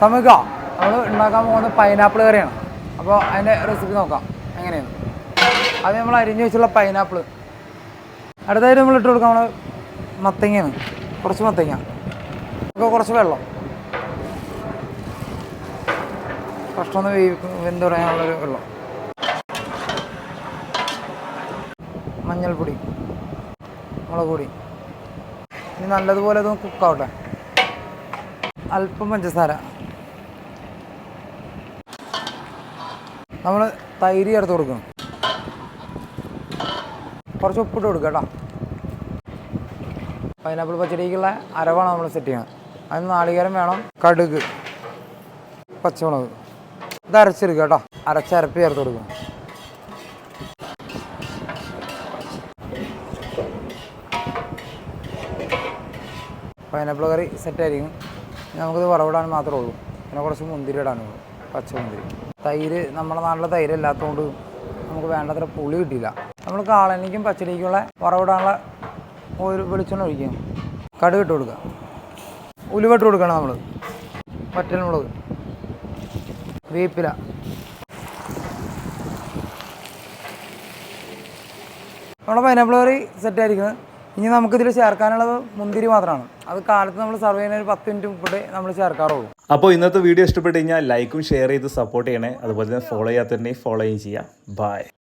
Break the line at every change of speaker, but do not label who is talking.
സമീക നമ്മൾ ഉണ്ടാക്കാൻ പോകുന്നത് പൈനാപ്പിൾ കറിയാണ്. അപ്പോൾ അതിന്റെ റെസിപ്പി നോക്കാം. എങ്ങനെയാണ്? അത് നമ്മൾ അരിഞ്ഞു വെച്ചുള്ള പൈനാപ്പിൾ അടുത്തായിട്ട് നമ്മൾ ഇട്ട് കൊടുക്കാം നമ്മൾ മത്തങ്ങയാണ്. കുറച്ച് മത്തങ്ങ. കുറച്ച് വെള്ളം. കഷ്ടമൊന്ന് വേവിക്കും വെന്ത് പറയാനുള്ളൊരു വെള്ളം. മഞ്ഞൾപ്പൊടി. മുളക് പൊടി. ഇനി നല്ലതുപോലെ അതൊന്ന് കുക്കാവട്ടെ അല്പം പഞ്ചസാര. നമ്മൾ തൈര് ചേർത്ത് കൊടുക്കണം. കുറച്ച് ഉപ്പിട്ട് കൊടുക്കുക കേട്ടോ. പൈനാപ്പിൾ പച്ചടിക്കുള്ള അരവാണ് നമ്മൾ സെറ്റ് ചെയ്യുന്നത് അതിന് നാളികേരം വേണം കടുക് പച്ചമുളക്. ഇത് അരച്ചെടുക്കുക കേട്ടോ. അരച്ചരപ്പ് ചേർത്ത് കൊടുക്കണം പൈനാപ്പിൾ കറി സെറ്റായിരിക്കും നമുക്കിത് വറവിടാൻ മാത്രമേ ഉള്ളൂ. പിന്നെ കുറച്ച് മുന്തിരി ഇടാനുള്ളൂ പച്ച മുന്തിരി തൈര് നമ്മുടെ നാട്ടിലെ തൈര് ഇല്ലാത്തതുകൊണ്ട് നമുക്ക് വേണ്ടത്ര പുളി കിട്ടിയില്ല. നമ്മൾ കാളനിക്കും പച്ചടിക്കുള്ള വറവിടാനുള്ള ഒരു വെളിച്ചെണ്ണ ഒഴിക്കും. കടുക് ഇട്ട് കൊടുക്കുക ഉലുവ ഇട്ട് കൊടുക്കണം നമ്മൾ വറ്റൽമുളക് വേപ്പില. നമ്മുടെ പൈനാപ്പിൾ കറി സെറ്റ് ആയിരിക്കുന്നത്. ഇനി നമുക്കിതിൽ ചേർക്കാനുള്ളത് മുന്തിരി മാത്രമാണ് അത് കാലത്ത് നമ്മൾ സർവ് ചെയ്യുന്ന ഒരു പത്ത് മിനിറ്റ് മുപ്പിട്ട് നമ്മൾ ചേർക്കാറുള്ളൂ.
അപ്പോൾ ഇന്നത്തെ വീഡിയോ ഇഷ്ടപ്പെട്ട് കഴിഞ്ഞാൽ ലൈക്കും ഷെയർ ചെയ്ത് സപ്പോർട്ട് ചെയ്യണേ. അതുപോലെ തന്നെ ഫോളോ ചെയ്യാത്തവരുണ്ടെങ്കിൽ ഫോളോയും ചെയ്യാം. ബൈ